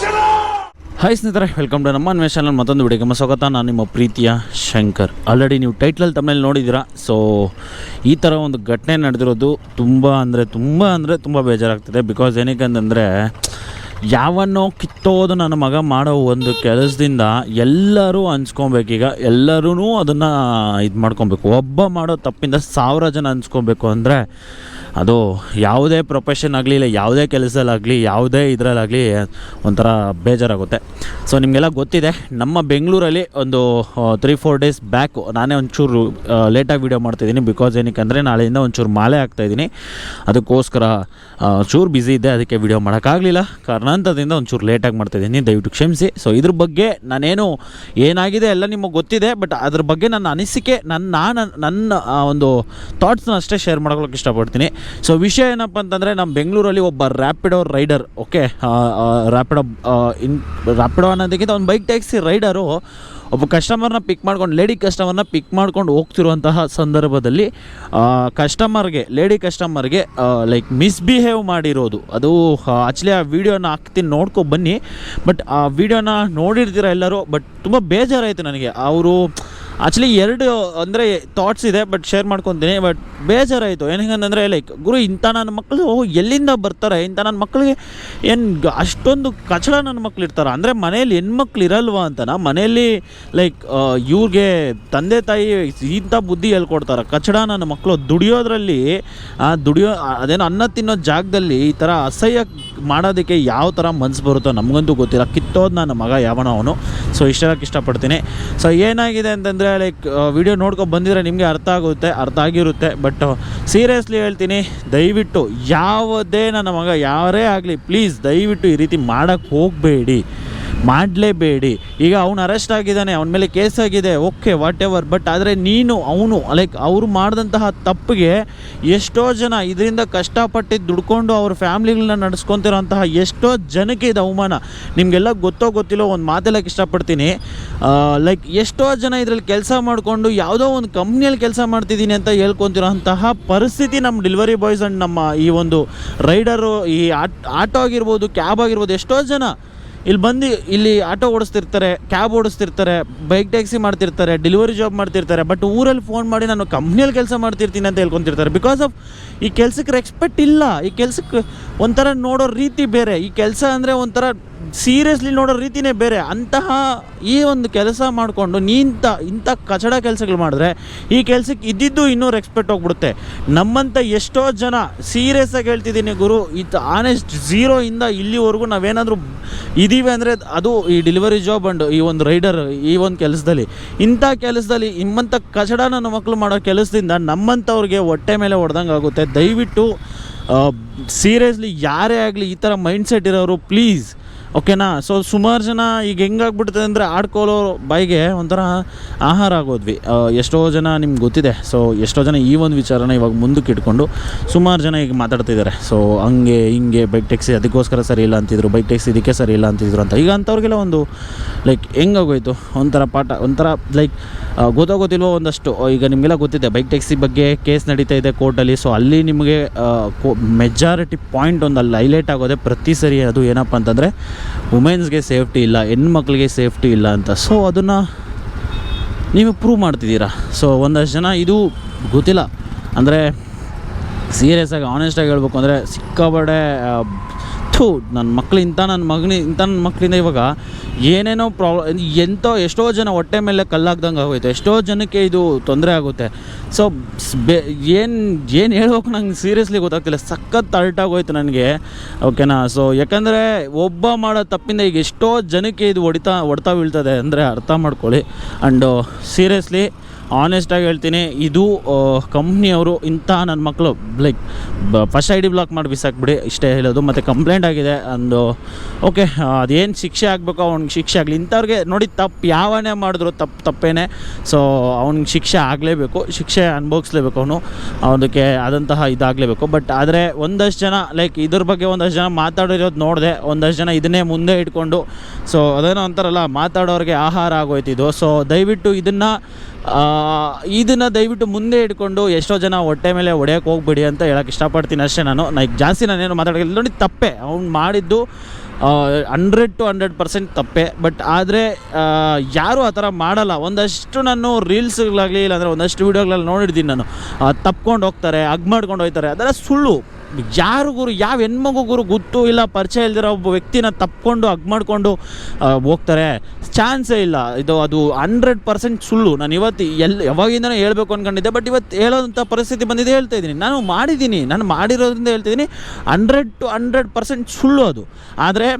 Hi ಸ್ನೇಹಿತರೆ welcome to ನಮ್ಮ Anvesh channel ಮತ್ತೊಂದು ವಿಡಿಯೋಗೆ ಸ್ವಾಗತ. ನಾನು ನಿಮ್ಮ ಪ್ರೀತಿಯ ಶಂಕರ್. ಆಲ್ರೆಡಿ ನೀವು ಟೈಟ್ಲಲ್ಲಿ ತಮ್ಮಲ್ಲಿ ನೋಡಿದ್ದೀರಾ? ಸೊ ಈ ಥರ ಒಂದು ಘಟನೆ ನಡೆದಿರೋದು ತುಂಬ ಅಂದರೆ ತುಂಬ ಅಂದರೆ ತುಂಬ ಬೇಜಾರಾಗ್ತಿದೆ. ಬಿಕಾಸ್ ಏನಕ್ಕೆ ಅಂತಂದರೆ ಯಾವನ್ನೋ ಕಿತ್ತೋದು ನನ್ನ ಮಗ ಮಾಡೋ ಒಂದು ಕೆಲಸದಿಂದ ಎಲ್ಲರೂ ಹಂಚ್ಕೊಬೇಕೀಗ ಎಲ್ಲರೂ ಅದನ್ನು ಇದು ಮಾಡ್ಕೊಬೇಕು. ಒಬ್ಬ ಮಾಡೋ ತಪ್ಪಿಂದ ಸಾವಿರ ಜನ ಹಂಚ್ಕೊಬೇಕು ಅಂದರೆ ಅದು ಯಾವುದೇ ಪ್ರೊಫೆಷನ್ ಆಗಲಿ, ಇಲ್ಲ ಯಾವುದೇ ಕೆಲಸದಲ್ಲಾಗಲಿ, ಯಾವುದೇ ಇದರಲ್ಲಾಗಲಿ ಒಂಥರ ಬೇಜಾರಾಗುತ್ತೆ. ಸೊ ನಿಮಗೆಲ್ಲ ಗೊತ್ತಿದೆ, ನಮ್ಮ ಬೆಂಗಳೂರಲ್ಲಿ ಒಂದು ತ್ರೀ ಫೋರ್ ಡೇಸ್ ಬ್ಯಾಕು ನಾನೇ ಒಂಚೂರು ಲೇಟಾಗಿ ವೀಡಿಯೋ ಮಾಡ್ತಿದ್ದೀನಿ ಬಿಕಾಸ್ ಏನಕ್ಕೆ ಅಂದರೆ ನಾಳೆಯಿಂದ ಒಂಚೂರು ಮಾಲೆ ಆಗ್ತಾಯಿದ್ದೀನಿ ಅದಕ್ಕೋಸ್ಕರ ಚೂರು ಬ್ಯುಸಿ ಇದ್ದೆ, ಅದಕ್ಕೆ ವೀಡಿಯೋ ಮಾಡೋಕ್ಕಾಗಲಿಲ್ಲ. ಕಾರಣಾಂತರದಿಂದ ಒಂಚೂರು ಲೇಟಾಗಿ ಮಾಡ್ತಾಯಿದ್ದೀನಿ ದಯವಿಟ್ಟು ಕ್ಷಮಿಸಿ. ಸೊ ಇದ್ರ ಬಗ್ಗೆ ನಾನೇನು ಏನಾಗಿದೆ ಎಲ್ಲ ನಿಮಗೆ ಗೊತ್ತಿದೆ ಬಟ್ ಅದ್ರ ಬಗ್ಗೆ ನನ್ನ ಅನಿಸಿಕೆ, ನನ್ನ ನಾನು ನನ್ನ ಒಂದು ಥಾಟ್ಸ್ನ ಅಷ್ಟೇ ಶೇರ್ ಮಾಡ್ಕೊಳ್ಳೋಕೆ ಇಷ್ಟಪಡ್ತೀನಿ. ಸೊ ವಿಷಯ ಏನಪ್ಪ ಅಂತಂದರೆ ನಮ್ಮ ಬೆಂಗಳೂರಲ್ಲಿ ಒಬ್ಬ Rapido rider okay Rapido in Rapido ಅನ್ನೋದಕ್ಕಿಂತ ಒಂದು ಬೈಕ್ ಟ್ಯಾಕ್ಸಿ ರೈಡರು ಒಬ್ಬ ಕಸ್ಟಮರ್ನ ಪಿಕ್ ಮಾಡ್ಕೊಂಡು ಲೇಡಿ ಕಸ್ಟಮರ್ನ ಪಿಕ್ ಮಾಡ್ಕೊಂಡು ಹೋಗ್ತಿರುವಂತಹ ಸಂದರ್ಭದಲ್ಲಿ ಕಸ್ಟಮರ್ಗೆ ಲೇಡಿ ಕಸ್ಟಮರ್ಗೆ ಲೈಕ್ ಮಿಸ್ಬಿಹೇವ್ ಮಾಡಿರೋದು. ಅದು ಆ್ಯಕ್ಚುಲಿ ಆ ವಿಡಿಯೋನ ಹಾಕ್ತೀನಿ, ನೋಡ್ಕೊ ಬನ್ನಿ. ಬಟ್ ಆ ವಿಡಿಯೋನ ನೋಡಿರ್ತೀರ ಎಲ್ಲರೂ? ಬಟ್ ತುಂಬ ಬೇಜಾರಾಯಿತು ನನಗೆ. ಅವರು ಆ್ಯಕ್ಚುಲಿ ಎರಡು, ಅಂದರೆ ಥಾಟ್ಸ್ ಇದೆ ಬಟ್ ಶೇರ್ ಮಾಡ್ಕೊತೀನಿ. ಬಟ್ ಬೇಜಾರಾಯಿತು. ಏನಂತಂದರೆ ಲೈಕ್ ಗುರು, ಇಂಥ ನನ್ನ ಮಕ್ಕಳು ಎಲ್ಲಿಂದ ಬರ್ತಾರೆ? ಇಂಥ ನನ್ನ ಮಕ್ಕಳಿಗೆ ಏನು ಅಷ್ಟೊಂದು ಕಚಡ ನನ್ನ ಮಕ್ಳು ಇರ್ತಾರೆ. ಅಂದರೆ ಮನೇಲಿ ಹೆಣ್ಮಕ್ಳು ಇರಲ್ವಾ ಅಂತನಾ? ಮನೆಯಲ್ಲಿ ಲೈಕ್ ಇವ್ರಿಗೆ ತಂದೆ, ತಾಯಿ ಇಂಥ ಬುದ್ಧಿ ಹೇಳ್ಕೊಡ್ತಾರೆ. ಕಚಡ ನನ್ನ ಮಕ್ಕಳು ದುಡಿಯೋದ್ರಲ್ಲಿ ದುಡಿಯೋ, ಅದೇನೋ ಅನ್ನ ತಿನ್ನೋ ಜಾಗದಲ್ಲಿ ಈ ಥರ ಅಸಹ್ಯ ಮಾಡೋದಕ್ಕೆ ಯಾವ ಥರ ಮನಸ್ಸು ಬರುತ್ತೋ ನಮಗಂತೂ ಗೊತ್ತಿಲ್ಲ. ಕಿತ್ತೋದು ನನ್ನ ಮಗ ಯಾವನೋ ಅವನು. ಸೊ ಇಷ್ಟಕ್ಕೆ ಇಷ್ಟಪಡ್ತೀನಿ. ಸೊ ಏನಾಗಿದೆ ಅಂತಂದರೆ ಲೈಕ್ ವಿಡಿಯೋ ನೋಡ್ಕೊಂಡು ಬಂದಿದ್ರೆ ನಿಮಗೆ ಅರ್ಥ ಆಗುತ್ತೆ, ಅರ್ಥ ಆಗಿರುತ್ತೆ. ಬಟ್ ಸೀರಿಯಸ್ಲಿ ಹೇಳ್ತೀನಿ, ದಯವಿಟ್ಟು ಯಾವುದೇ ನನ್ನ ಮಗ, ಯಾರೇ ಆಗಲಿ ಪ್ಲೀಸ್ ದಯವಿಟ್ಟು ಈ ರೀತಿ ಮಾಡೋಕ್ಕೆ ಹೋಗಬೇಡಿ. ಮಾಡಲೇಬೇಡಿ. ಈಗ ಅವ್ನು ಅರೆಸ್ಟ್ ಆಗಿದ್ದಾನೆ, ಅವನ ಮೇಲೆ ಕೇಸ್ ಆಗಿದೆ ಓಕೆ ವಾಟ್ ಎವರ್ ಬಟ್ ಆದರೆ ನೀನು, ಅವನು ಲೈಕ್ ಅವರು ಮಾಡಿದಂತಹ ತಪ್ಪಿಗೆ ಎಷ್ಟೋ ಜನ ಇದರಿಂದ ಕಷ್ಟಪಟ್ಟು ದುಡ್ಕೊಂಡು ಅವ್ರ ಫ್ಯಾಮ್ಲಿಗಳನ್ನ ನಡೆಸ್ಕೊತಿರೋಂತಹ ಎಷ್ಟೋ ಜನಕ್ಕೆ ಇದು ಅವಮಾನ. ನಿಮಗೆಲ್ಲ ಗೊತ್ತೋ ಗೊತ್ತಿಲ್ಲೋ ಒಂದು ಮಾತೆಲ್ಲಕ್ಕೆ ಇಷ್ಟಪಡ್ತೀನಿ. ಲೈಕ್ ಎಷ್ಟೋ ಜನ ಇದರಲ್ಲಿ ಕೆಲಸ ಮಾಡಿಕೊಂಡು ಯಾವುದೋ ಒಂದು ಕಂಪ್ನಿಯಲ್ಲಿ ಕೆಲಸ ಮಾಡ್ತಿದ್ದೀನಿ ಅಂತ ಹೇಳ್ಕೊತಿರೋಂತಹ ಪರಿಸ್ಥಿತಿ ನಮ್ಮ ಡೆಲಿವರಿ ಬಾಯ್ಸ್ ಆ್ಯಂಡ್ ನಮ್ಮ ಈ ಒಂದು ರೈಡರು ಈ ಆಟ್, ಆಟೋ ಆಗಿರ್ಬೋದು ಕ್ಯಾಬ್ ಆಗಿರ್ಬೋದು, ಎಷ್ಟೋ ಜನ ಇಲ್ಲಿ ಬಂದು ಇಲ್ಲಿ ಆಟೋ ಓಡಿಸ್ತಿರ್ತಾರೆ ಕ್ಯಾಬ್ ಓಡಿಸ್ತಿರ್ತಾರೆ ಬೈಕ್ ಟ್ಯಾಕ್ಸಿ ಮಾಡ್ತಿರ್ತಾರೆ ಡೆಲಿವರಿ ಜಾಬ್ ಮಾಡ್ತಿರ್ತಾರೆ ಬಟ್ ಊರಲ್ಲಿ ಫೋನ್ ಮಾಡಿ ನಾನು ಕಂಪ್ನಿಯಲ್ಲಿ ಕೆಲಸ ಮಾಡ್ತಿರ್ತೀನಿ ಅಂತ ಹೇಳ್ಕೊತಿರ್ತಾರೆ. ಬಿಕಾಸ್ ಆಫ್ ಈ ಕೆಲ್ಸಕ್ಕೆ ರೆಕ್ಸ್ಪೆಕ್ಟ್ ಇಲ್ಲ. ಈ ಕೆಲ್ಸಕ್ಕೆ ಒಂಥರ ನೋಡೋ ರೀತಿ ಬೇರೆ. ಈ ಕೆಲಸ ಅಂದರೆ ಒಂಥರ ಸೀರಿಯಸ್ಲಿ ನೋಡೋ ರೀತಿನೇ ಬೇರೆ. ಅಂತಹ ಈ ಒಂದು ಕೆಲಸ ಮಾಡಿಕೊಂಡು ನೀಂತ, ಇಂಥ ಕಚಡ ಕೆಲಸಗಳು ಮಾಡಿದ್ರೆ ಈ ಕೆಲಸಕ್ಕೆ ಇದ್ದಿದ್ದು ಇನ್ನೂ ರೆಸ್ಪೆಕ್ಟ್ ಹೋಗ್ಬಿಡುತ್ತೆ. ನಮ್ಮಂಥ ಎಷ್ಟೋ ಜನ ಸೀರಿಯಸ್ ಆಗಿ ಹೇಳ್ತಿದ್ದೀನಿ ಗುರು ಇದು ಆನೆಸ್ಟ್ ಝೀರೋಯಿಂದ ಇಲ್ಲಿವರೆಗೂ ನಾವೇನಾದರೂ ಇದ್ದೀವಿ ಅಂದರೆ ಅದು ಈ ಡೆಲಿವರಿ ಜಾಬ್ ಅಂಡ್ ಈ ಒಂದು ರೈಡರ್ ಈ ಒಂದು ಕೆಲಸದಲ್ಲಿ. ಇಂಥ ಕೆಲಸದಲ್ಲಿ ನಿಮ್ಮಂಥ ಕಚಡ ನನ್ನ ಮಕ್ಕಳು ಮಾಡೋ ಕೆಲಸದಿಂದ ನಮ್ಮಂಥವ್ರಿಗೆ ಹೊಟ್ಟೆ ಮೇಲೆ ಹೊಡೆದಂಗೆ ಆಗುತ್ತೆ. ದಯವಿಟ್ಟು ಸೀರಿಯಸ್ಲಿ ಯಾರೇ ಆಗಲಿ ಈ ಥರ ಮೈಂಡ್ಸೆಟ್ ಇರೋರು ಪ್ಲೀಸ್ ಓಕೆನಾ? ಸೊ ಸುಮಾರು ಜನ ಈಗ ಹೆಂಗಾಗ್ಬಿಡ್ತದೆ ಅಂದರೆ ಆಡ್ಕೊಳ್ಳೋ ಬಾಯಿಗೆ ಒಂಥರ ಆಹಾರ ಆಗೋದ್ವಿ. ಎಷ್ಟೋ ಜನ ನಿಮ್ಗೆ ಗೊತ್ತಿದೆ. ಸೊ ಎಷ್ಟೋ ಜನ ಈ ಒಂದು ವಿಚಾರನ ಇವಾಗ ಮುಂದಕ್ಕೆ ಇಟ್ಕೊಂಡು ಸುಮಾರು ಜನ ಈಗ ಮಾತಾಡ್ತಿದ್ದಾರೆ. ಸೊ ಹಂಗೆ, ಹಿಂಗೆ ಬೈಕ್ ಟ್ಯಾಕ್ಸಿ ಅದಕ್ಕೋಸ್ಕರ ಸರಿ ಇಲ್ಲ ಅಂತಿದ್ರು ಬೈಕ್ ಟ್ಯಾಕ್ಸಿ ಇದಕ್ಕೆ ಸರಿ ಇಲ್ಲ ಅಂತಿದ್ರು ಅಂತ. ಈಗ ಅಂಥವ್ರಿಗೆಲ್ಲ ಒಂದು ಲೈಕ್ ಹೆಂಗಾಗೋಯ್ತು? ಒಂಥರ ಪಾಠ, ಒಂಥರ ಲೈಕ್ ಗೊತ್ತೋ ಗೊತ್ತಿಲ್ವೋ ಒಂದಷ್ಟು. ಈಗ ನಿಮಗೆಲ್ಲ ಗೊತ್ತಿದೆ ಬೈಕ್ ಟ್ಯಾಕ್ಸಿ ಬಗ್ಗೆ ಕೇಸ್ ನಡೀತಾ ಇದೆ ಕೋರ್ಟಲ್ಲಿ. ಸೊ ಅಲ್ಲಿ ನಿಮಗೆ ಮೆಜಾರಿಟಿ ಪಾಯಿಂಟ್ ಒಂದು ಅಲ್ಲಿ ಹೈಲೈಟ್ ಆಗೋದೆ ಪ್ರತಿ ಸರಿ ಅದು ಏನಪ್ಪ ಅಂತಂದರೆ ವುಮೆನ್ಸ್ಗೆ ಸೇಫ್ಟಿ ಇಲ್ಲ, ಹೆಣ್ಮಕ್ಳಿಗೆ ಸೇಫ್ಟಿ ಇಲ್ಲ ಅಂತ. ಸೊ ಅದನ್ನು ನೀವು ಪ್ರೂವ್ ಮಾಡ್ತಿದ್ದೀರಾ? ಸೊ ಒಂದಷ್ಟು ಜನ ಇದು ಗೊತ್ತಿಲ್ಲ. ಅಂದರೆ ಸೀರಿಯಸ್ ಆಗಿ ಆನೆಸ್ಟಾಗಿ ಹೇಳ್ಬೇಕು ಅಂದರೆ ಸಿಕ್ಕಾಬಡೆ ಥೂ ನನ್ನ ಮಕ್ಳು ಇಂಥ ನನ್ನ ಮಗನ ಇಂಥ ನನ್ನ ಮಕ್ಕಳಿಂದ ಇವಾಗ ಏನೇನೋ ಪ್ರಾಬ್ಲಮ್ ಎಂಥೋ ಎಷ್ಟೋ ಜನ ಹೊಟ್ಟೆ ಮೇಲೆ ಕಲ್ಲಾಗ್ದಂಗೆ ಆಗೋಯ್ತು. ಎಷ್ಟೋ ಜನಕ್ಕೆ ಇದು ತೊಂದರೆ ಆಗುತ್ತೆ. ಸೊ, ಬೆ, ಏನು ಏನು ಹೇಳ್ಬೇಕು ನಂಗೆ ಸೀರಿಯಸ್ಲಿ ಗೊತ್ತಾಗ್ತಿಲ್ಲ. ಸಖತ್ ಅಲ್ಟಾಗೋಯ್ತು ನನಗೆ. ಓಕೆನಾ ಸೊ ಯಾಕಂದರೆ ಒಬ್ಬ ಮಾಡೋ ತಪ್ಪಿಂದ ಈಗ ಎಷ್ಟೋ ಜನಕ್ಕೆ ಇದು ಹೊಡಿತಾ, ಹೊಡ್ತಾ ಬೀಳ್ತದೆ. ಅಂದರೆ ಅರ್ಥ ಮಾಡ್ಕೊಳ್ಳಿ. ಆ್ಯಂಡು ಸೀರಿಯಸ್ಲಿ ಆನೆಸ್ಟಾಗಿ ಹೇಳ್ತೀನಿ, ಇದು ಕಂಪ್ನಿಯವರು ಇಂಥ ನನ್ನ ಮಕ್ಕಳು like first I D block ಮಾಡಿ ಬಿಸಾಕ್ಬಿಡಿ, ಇಷ್ಟೇ ಹೇಳೋದು, ಮತ್ತು ಕಂಪ್ಲೇಂಟ್ ಆಗಿದೆ, ಅಂದು ಓಕೆ ಅದೇನು ಶಿಕ್ಷೆ ಆಗಬೇಕು, ಅವ್ನಿಗೆ ಶಿಕ್ಷೆ ಆಗಲಿ, ಇಂಥವ್ರಿಗೆ ನೋಡಿ ತಪ್ಪು, ಯಾವನೇ ಮಾಡಿದ್ರು ತಪ್ಪು ತಪ್ಪೇನೆ ಸೊ ಅವ್ನಿಗೆ ಶಿಕ್ಷೆ ಆಗಲೇಬೇಕು, ಶಿಕ್ಷೆ ಅನುಭವಿಸ್ಲೇಬೇಕು ಅವನು ಅದಕ್ಕೆ ಆದಂತಹ ಇದಾಗಲೇಬೇಕು ಬಟ್ ಆದರೆ ಒಂದಷ್ಟು ಜನ ಲೈಕ್ ಇದ್ರ ಬಗ್ಗೆ ಒಂದಷ್ಟು ಜನ ಮಾತಾಡಿರೋದು ನೋಡಿದೆ, ಒಂದಷ್ಟು ಜನ ಇದನ್ನೇ ಮುಂದೆ ಇಟ್ಕೊಂಡು ಸೊ ಅದೇನೋ ಅಂತಾರಲ್ಲ, ಮಾತಾಡೋರಿಗೆ ಆಹಾರ ಆಗೋಯ್ತಿದ್ದು ಸೊ ದಯವಿಟ್ಟು ಇದನ್ನು ಇದನ್ನು ದಯವಿಟ್ಟು ಮುಂದೆ ಇಟ್ಕೊಂಡು ಎಷ್ಟೋ ಜನ ಹೊಟ್ಟೆ ಮೇಲೆ ಹೊಡೆಯೋಕೆ ಹೋಗ್ಬಿಡಿ ಅಂತ ಹೇಳೋಕೆ ಇಷ್ಟಪಡ್ತೀನಿ ಅಷ್ಟೇ ನಾನು. ನೈಕ್ ಜಾಸ್ತಿ ನಾನೇನು ಮಾತಾಡೋಲ್ಲ ನೋಡಿ, ತಪ್ಪೆ. ಅವ್ನು ಮಾಡಿದ್ದು ಹಂಡ್ರೆಡ್ ಟು ಹಂಡ್ರೆಡ್ ಪರ್ಸೆಂಟ್ ತಪ್ಪೆ. ಬಟ್ ಆದರೆ ಯಾರೂ ಆ ಥರ ಮಾಡಲ್ಲ. ಒಂದಷ್ಟು ನಾನು ರೀಲ್ಸ್ಗಳಾಗಲಿ ಇಲ್ಲಾಂದರೆ ಒಂದಷ್ಟು ವೀಡಿಯೋಗಳಲ್ಲಿ ನೋಡಿರ್ತೀನಿ ನಾನು. ತಪ್ಕೊಂಡು ಹೋಗ್ತಾರೆ ಅಗ್ ಮಾಡ್ಕೊಂಡು ಹೋಗ್ತಾರೆ ಅದೆಲ್ಲ ಸುಳ್ಳು. ಯಾರು ಗುರು ಯಾವ ಹೆಣ್ಮಗು ಗುರು ಗೊತ್ತು ಇಲ್ಲ, ಪರಿಚಯ ಇಲ್ದಿರೋ ಒಬ್ಬ ವ್ಯಕ್ತಿನ ತಪ್ಕೊಂಡು ಅಗ್ ಮಾಡಿಕೊಂಡು ಹೋಗ್ತಾರೆ. ಚಾನ್ಸೇ ಇಲ್ಲ. ಇದು, ಅದು ಹಂಡ್ರೆಡ್ ಪರ್ಸೆಂಟ್ ಸುಳ್ಳು. ನಾನು ಇವತ್ತು ಎಲ್ಲಿ ಯಾವಾಗಿಂದನೂ ಹೇಳಬೇಕು ಅಂದ್ಕೊಂಡಿದ್ದೆ ಬಟ್ ಇವತ್ತು ಹೇಳೋಂಥ ಪರಿಸ್ಥಿತಿ ಬಂದಿದೆ ಹೇಳ್ತಾ ಇದ್ದೀನಿ. ನಾನು ಮಾಡಿದ್ದೀನಿ. ನಾನು ಮಾಡಿರೋದ್ರಿಂದ ಹೇಳ್ತಿದ್ದೀನಿ ಹಂಡ್ರೆಡ್ ಟು ಹಂಡ್ರೆಡ್ ಪರ್ಸೆಂಟ್ ಸುಳ್ಳು ಅದು. ಆದರೆ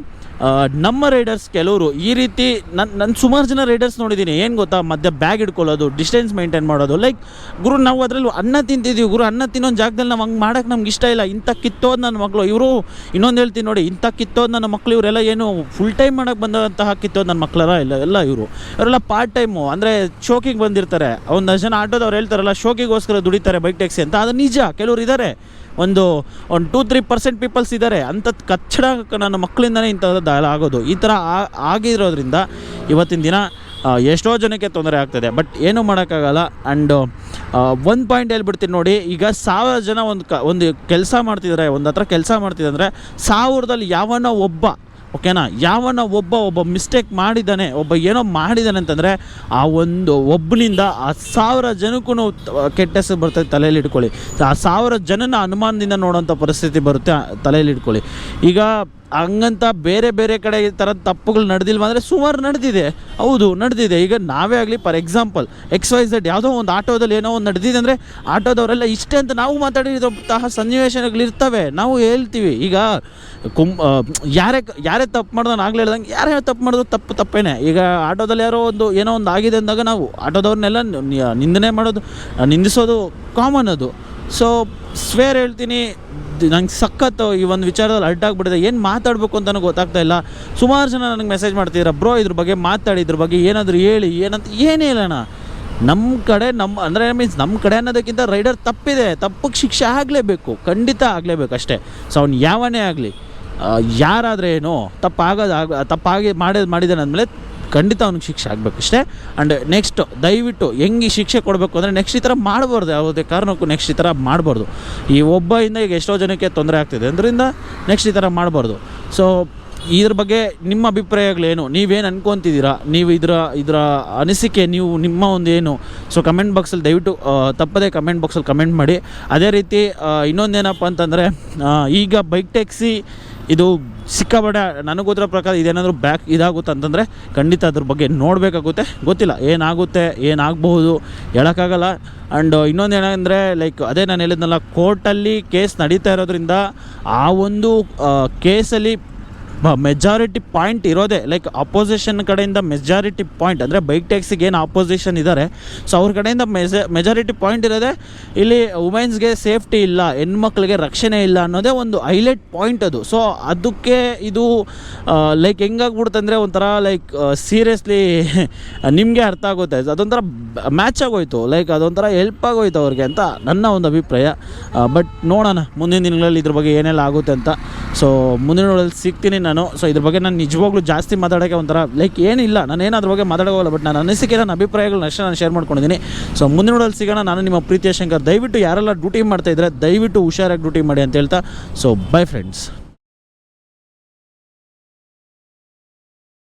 ನಮ್ಮ ರೈಡರ್ಸ್ ಕೆಲವರು ಈ ರೀತಿ ನನ್ನ ನನ್ನ ಸುಮಾರು ಜನ ರೈಡರ್ಸ್ ನೋಡಿದ್ದೀನಿ ಏನು ಗೊತ್ತಾ? ಮಧ್ಯ ಬ್ಯಾಗ್ ಇಟ್ಕೊಳ್ಳೋದು ಡಿಸ್ಟೆನ್ಸ್ ಮೇಂಟೈನ್ ಮಾಡೋದು. ಲೈಕ್ ಗುರು ನಾವು ಅದರಲ್ಲೂ ಅನ್ನ ತಿಂತಿದ್ದೀವಿ ಗುರು ಅನ್ನ ತಿನ್ನೋ ಜಾಗದಲ್ಲಿ ನಾವು ಹಂಗೆ ಮಾಡೋಕ್ಕೆ ನಮ್ಗೆ ಇಷ್ಟ ಇಲ್ಲ. ಇಂಥ ಕಿತ್ತೋದು ನನ್ನ ಮಕ್ಕಳು ಇವರು ಇನ್ನೊಂದು ಹೇಳ್ತೀನಿ ನೋಡಿ, ಇಂಥ ಕಿತ್ತೋದು ನನ್ನ ಮಕ್ಕಳು ಇವರೆಲ್ಲ ಏನು ಫುಲ್ ಟೈಮ್ ಮಾಡೋಕ್ಕೆ ಬಂದಂತಹ ಕಿತ್ತೋದು ನನ್ನ ಮಕ್ಕಳರ ಇಲ್ಲ, ಎಲ್ಲ ಇವರು. ಇವರೆಲ್ಲ ಪಾರ್ಟ್ ಟೈಮು ಅಂದರೆ ಶೋಕಿಗೆ ಬಂದಿರ್ತಾರೆ. ಒಂದಷ್ಟು ಜನ ಆಟೋದವ್ರು ಹೇಳ್ತಾರಲ್ಲ, ಶೋಕಿಗೋಸ್ಕರ ದುಡಿತಾರೆ ಬೈಕ್ ಟ್ಯಾಕ್ಸಿ ಅಂತ. ಅದು ನಿಜ. ಕೆಲವ್ರು ಇದ್ದಾರೆ ಒಂದು ಒಂದು ಟೂ ತ್ರೀ ಪರ್ಸೆಂಟ್ ಪೀಪಲ್ಸ್ ಇದ್ದಾರೆ ಅಂಥದ್ದು ಕಚ್ಚಡ ನನ್ನ ಮಕ್ಕಳಿಂದನೇ ಇಂಥದ್ದು ಆಗೋದು. ಈ ಥರ ಆಗಿರೋದ್ರಿಂದ ಇವತ್ತಿನ ದಿನ ಎಷ್ಟೋ ಜನಕ್ಕೆ ತೊಂದರೆ ಆಗ್ತದೆ. ಬಟ್ ಏನೂ ಮಾಡೋಕ್ಕಾಗಲ್ಲ. ಆ್ಯಂಡ್ ಒಂದು ಪಾಯಿಂಟ್ ಹೇಳ್ಬಿಡ್ತೀನಿ ನೋಡಿ. ಈಗ ಸಾವಿರ ಜನ ಒಂದು ಕ, ಒಂದು ಕೆಲಸ ಮಾಡ್ತಿದ್ದಾರೆ ಒಂದು ಹತ್ರ ಕೆಲಸ ಮಾಡ್ತಿದ್ರೆ ಸಾವಿರದಲ್ಲಿ ಯಾವನೋ ಒಬ್ಬ ಓಕೆನಾ? ಯಾವನ ಒಬ್ಬ ಒಬ್ಬ ಮಿಸ್ಟೇಕ್ ಮಾಡಿದ್ದಾನೆ ಒಬ್ಬ ಏನೋ ಮಾಡಿದ್ದಾನೆ ಅಂತಂದರೆ ಆ ಒಂದು ಒಬ್ಬನಿಂದ ಆ ಸಾವಿರ ಜನಕ್ಕೂ ಕೆಟ್ಟ ಹೆಸರು ಬರ್ತದೆ ತಲೆಯಲ್ಲಿ ಇಟ್ಕೊಳ್ಳಿ. ಆ ಸಾವಿರ ಜನನ ಅನುಮಾನದಿಂದ ನೋಡೋಂಥ ಪರಿಸ್ಥಿತಿ ಬರುತ್ತೆ ತಲೆಯಲ್ಲಿ ಇಟ್ಕೊಳ್ಳಿ. ಈಗ ಹಂಗಂತ ಬೇರೆ ಬೇರೆ ಕಡೆ ಈ ಥರ ತಪ್ಪುಗಳು ನಡೆದಿಲ್ವ ಅಂದರೆ ಸುಮಾರು ನಡೆದಿದೆ. ಹೌದು, ನಡೆದಿದೆ. ಈಗ ನಾವೇ ಆಗಲಿ for example X Y Z ಯಾವುದೋ ಒಂದು ಆಟೋದಲ್ಲಿ ಏನೋ ಒಂದು ನಡೆದಿದೆ ಅಂದರೆ ಆಟೋದವರೆಲ್ಲ ಇಷ್ಟೇ ಅಂತ ನಾವು ಮಾತಾಡಿದಂತಹ ಸನ್ನಿವೇಶಗಳಿರ್ತವೆ ನಾವು ಹೇಳ್ತೀವಿ. ಈಗ ಕುಂ ಯಾರೇ ಯಾರೇ ತಪ್ಪು ಮಾಡೋದು ಆಗಲೇ ಹೇಳ್ದಂಗೆ ಯಾರೇ ತಪ್ಪು ಮಾಡಿದ್ರು ತಪ್ಪು, ತಪ್ಪೇನೆ. ಈಗ ಆಟೋದಲ್ಲಿ ಯಾರೋ ಒಂದು ಏನೋ ಒಂದು ಆಗಿದೆ ಅಂದಾಗ ನಾವು ಆಟೋದವ್ರನ್ನೆಲ್ಲ ನಿಂದನೆ ಮಾಡೋದು, ನಿಂದಿಸೋದು ಕಾಮನ್ ಅದು. ಸೊ ಸ್ವೇರ್ ಹೇಳ್ತೀನಿ ನಂಗೆ ಸಖತ್ತು ಈ ಒಂದು ವಿಚಾರದಲ್ಲಿ ಅಡ್ಡಾಗ್ಬಿಟ್ಟಿದೆ ಏನು ಮಾತಾಡಬೇಕು ಅಂತಲೂ ಗೊತ್ತಾಗ್ತಾ ಇಲ್ಲ. ಸುಮಾರು ಜನ ನನಗೆ ಮೆಸೇಜ್ ಮಾಡ್ತಿದ್ದೀರಾ ಬ್ರೋ, ಇದ್ರ ಬಗ್ಗೆ ಮಾತಾಡಿ, ಇದ್ರ ಬಗ್ಗೆ ಏನಾದರೂ ಹೇಳಿ, ಏನಂತ ಏನೇ ಇಲ್ಲಣ್ಣ ನಮ್ಮ ಕಡೆ ನಮ್ಮ ಅಂದರೆ ಮೀನ್ಸ್ ನಮ್ಮ ಕಡೆ ಅನ್ನೋದಕ್ಕಿಂತ ರೈಡರ್ ತಪ್ಪಿದೆ. ತಪ್ಪಕ್ಕೆ ಶಿಕ್ಷೆ ಆಗಲೇಬೇಕು. ಖಂಡಿತ ಆಗಲೇಬೇಕು ಅಷ್ಟೇ. ಸೊ ಅವ್ನು ಯಾವನೇ ಆಗಲಿ ಯಾರಾದರೆ ಏನು ತಪ್ಪಾಗೋದು, ಆಗ, ತಪ್ಪಾಗಿ ಮಾಡೋದು ಮಾಡಿದ್ದಾನೆ ಅಂದಮೇಲೆ ಖಂಡಿತ ಅವ್ನಿಗೆ ಶಿಕ್ಷೆ ಆಗಬೇಕು ಅಷ್ಟೇ ಆ್ಯಂಡ್ ನೆಕ್ಸ್ಟ್ ದಯವಿಟ್ಟು ಹೆಂಗೆ ಶಿಕ್ಷೆ ಕೊಡಬೇಕು ಅಂದರೆ ನೆಕ್ಸ್ಟ್ ಈ ಥರ ಮಾಡಬಾರ್ದು. ಯಾವುದೇ ಕಾರಣಕ್ಕೂ ನೆಕ್ಸ್ಟ್ ಈ ಥರ ಮಾಡಬಾರ್ದು. ಈ ಒಬ್ಬಯಿಂದ ಈಗ ಎಷ್ಟೋ ಜನಕ್ಕೆ ತೊಂದರೆ ಆಗ್ತಿದೆ. ಅದರಿಂದ ನೆಕ್ಸ್ಟ್ ಈ ಥರ ಮಾಡಬಾರ್ದು. ಸೊ ಇದ್ರ ಬಗ್ಗೆ ನಿಮ್ಮ ಅಭಿಪ್ರಾಯಗಳೇನು ನೀವೇನು ಅನ್ಕೊತಿದ್ದೀರಾ? ನೀವು ಇದರ ಇದರ ಅನಿಸಿಕೆ ನೀವು ನಿಮ್ಮ ಒಂದು ಏನು? ಸೊ ಕಮೆಂಟ್ ಬಾಕ್ಸಲ್ಲಿ ದಯವಿಟ್ಟು ತಪ್ಪದೇ ಕಮೆಂಟ್ ಬಾಕ್ಸಲ್ಲಿ ಕಮೆಂಟ್ ಮಾಡಿ. ಅದೇ ರೀತಿ ಇನ್ನೊಂದೇನಪ್ಪ ಅಂತಂದರೆ ಈಗ ಬೈಕ್ ಟ್ಯಾಕ್ಸಿ ಇದು ಸಿಕ್ಕಾಬಡ ನನಗೆ ಗೊತ್ತಿರೋ ಪ್ರಕಾರ ಇದೇನಾದರೂ ಬ್ಯಾಕ್ ಇದಾಗುತ್ತೆ ಅಂತಂದರೆ ಖಂಡಿತ ಅದ್ರ ಬಗ್ಗೆ ನೋಡಬೇಕಾಗುತ್ತೆ. ಗೊತ್ತಿಲ್ಲ, ಏನಾಗುತ್ತೆ, ಏನಾಗಬಹುದು ಹೇಳೋಕ್ಕಾಗಲ್ಲ. ಆ್ಯಂಡ್ ಇನ್ನೊಂದು ಏನಂದರೆ ಲೈಕ್ ಅದೇ ನಾನು ಹೇಳಿದ್ನಲ್ಲ ಕೋರ್ಟಲ್ಲಿ ಕೇಸ್ ನಡೀತಾ ಇರೋದ್ರಿಂದ ಆ ಒಂದು ಕೇಸಲ್ಲಿ ಮೆಜಾರಿಟಿ ಪಾಯಿಂಟ್ ಇರೋದೇ ಲೈಕ್ ಅಪೋಸಿಷನ್ ಕಡೆಯಿಂದ ಮೆಜಾರಿಟಿ ಪಾಯಿಂಟ್ ಅಂದರೆ ಬೈಕ್ ಟ್ಯಾಕ್ಸಿಗೆ ಏನು ಅಪೋಸಿಷನ್ ಇದ್ದಾರೆ ಸೊ ಅವ್ರ ಕಡೆಯಿಂದ ಮೆಜ ಮೆಜಾರಿಟಿ ಪಾಯಿಂಟ್ ಇರೋದೇ, ಇಲ್ಲಿ ವುಮೆನ್ಸ್ಗೆ ಸೇಫ್ಟಿ ಇಲ್ಲ, ಹೆಣ್ಮಕ್ಳಿಗೆ ರಕ್ಷಣೆ ಇಲ್ಲ ಅನ್ನೋದೇ ಒಂದು ಹೈಲೈಟ್ ಪಾಯಿಂಟ್ ಅದು. ಸೊ ಅದಕ್ಕೆ ಇದು ಲೈಕ್ ಹೆಂಗಾಗ್ಬಿಡ್ತಂದರೆ ಒಂಥರ ಲೈಕ್ ಸೀರಿಯಸ್ಲಿ ನಿಮಗೆ ಅರ್ಥ ಆಗುತ್ತೆ. ಅದೊಂಥರ ಮ್ಯಾಚ್ ಆಗೋಯ್ತು ಲೈಕ್ ಅದೊಂಥರ ಹೆಲ್ಪ್ ಆಗೋಯ್ತು ಅವ್ರಿಗೆ ಅಂತ ನನ್ನ ಒಂದು ಅಭಿಪ್ರಾಯ. ಬಟ್ ನೋಡೋಣ, ಮುಂದಿನ ದಿನಗಳಲ್ಲಿ ಇದ್ರ ಬಗ್ಗೆ ಏನೆಲ್ಲ ಆಗುತ್ತೆ ಅಂತ. ಸೊ ಮುಂದಿನ ಸಿಗ್ತೀನಿ ನಾನು. ಸೊ ಇದ್ರ ಬಗ್ಗೆ ನಾನು ನಿಜವಾಗ್ಲೂ ಜಾಸ್ತಿ ಮಾತಾಡೋಕ್ಕೆ ಒಂಥರ ಲೈಕ್ ಏನಿಲ್ಲ ನಾನು ಏನು ಅದ್ರ ಬಗ್ಗೆ ಮಾತಾಡೋಲ್ಲ ಬಟ್ ನಾನು ಅನಿಸಿಕೆ ನನ್ನ ಅಭಿಪ್ರಾಯಗಳನ್ನ ಅಷ್ಟೇ ನಾನು ಶೇರ್ ಮಾಡ್ಕೊಂಡಿದ್ದೀನಿ. ಸೊ ಮುಂದಿನ ನೋಡಲ್ಲಿ ಸಿಗೋಣ, ನಾನು ನಿಮ್ಮ ಪ್ರೀತಿಯ ಶಂಕರ್. ದಯವಿಟ್ಟು ಯಾರೆಲ್ಲ ಡ್ಯೂಟಿ ಮಾಡ್ತಾ ಇದ್ದಾರೆ ದಯವಿಟ್ಟು ಹುಷಾರಾಗಿ ಡ್ಯೂಟಿ ಮಾಡಿ ಅಂತ ಹೇಳ್ತಾ ಸೊ ಬೈ ಫ್ರೆಂಡ್ಸ್